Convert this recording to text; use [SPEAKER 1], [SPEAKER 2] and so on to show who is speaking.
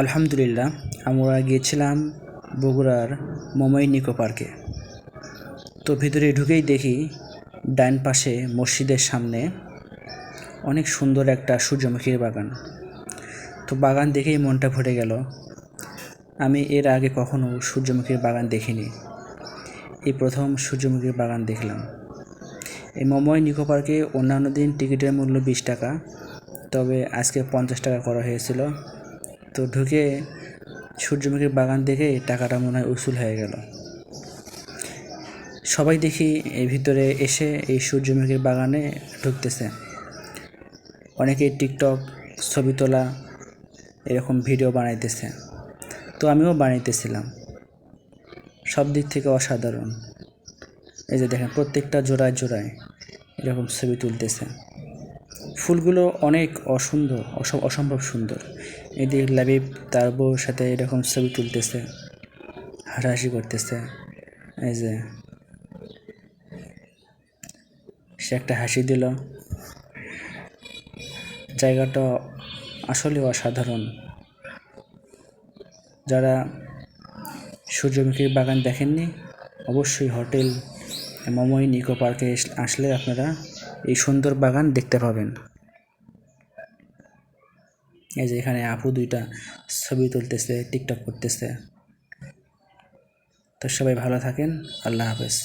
[SPEAKER 1] আলহামদুলিল্লাহ, আমরা গিয়েছিলাম বগুড়ার মমই নিকো পার্কে। তো ভিতরে ঢুকেই দেখি ডান পাশে মসজিদের সামনে অনেক সুন্দর একটা সূর্যমুখীর বাগান। তো বাগান দেখেই মনটা ভরে গেল। আমি এর আগে কখনো সূর্যমুখীর বাগান দেখিনি। এই প্রথম সূর্যমুখীর বাগান দেখলাম। এই মমই নিকো পার্কে অন্যান্য দিন টিকিটের মূল্য বিশ টাকা, তবে আজকে পঞ্চাশ টাকা করা হয়েছিল। তো ঢুকে সূর্যমুখীর বাগান দেখে টাকাটা মনে হয় উসুল হয়ে গেল। সবাই দেখি এই ভিতরে এসে এই সূর্যমুখীর বাগানে ঢুকতেছে। অনেকেই টিকটক, ছবি তোলা, এরকম ভিডিও বানাইতেছে। তো আমিও বানাইতেছিলাম। সব দিক থেকে অসাধারণ। এই যে দেখেন, প্রত্যেকটা জোড়ায় জোড়ায় এরকম ছবি তুলতেছে। ফুলগুলো অনেক অসুন্দর অস- অসম্ভব সুন্দর। এদিকে লাবিব তার বউর সাথে এরকম ছবি তুলতেছে, হাসাহাসি করতেছে। এই যে, সে একটা হাসি দিল। জায়গাটা আসলে অসাধারণ। যারা সূর্যমুখীর বাগান দেখেননি, অবশ্যই হোটেল মমই নিকো পার্কে আসলে আপনারা এই সুন্দর বাগান দেখতে পাবেন। এই যে এখানে আপু দুইটা ছবি তুলতেছে টিকটক করতেছে। তো সবাই ভালো থাকেন, আল্লাহ হাফেজ।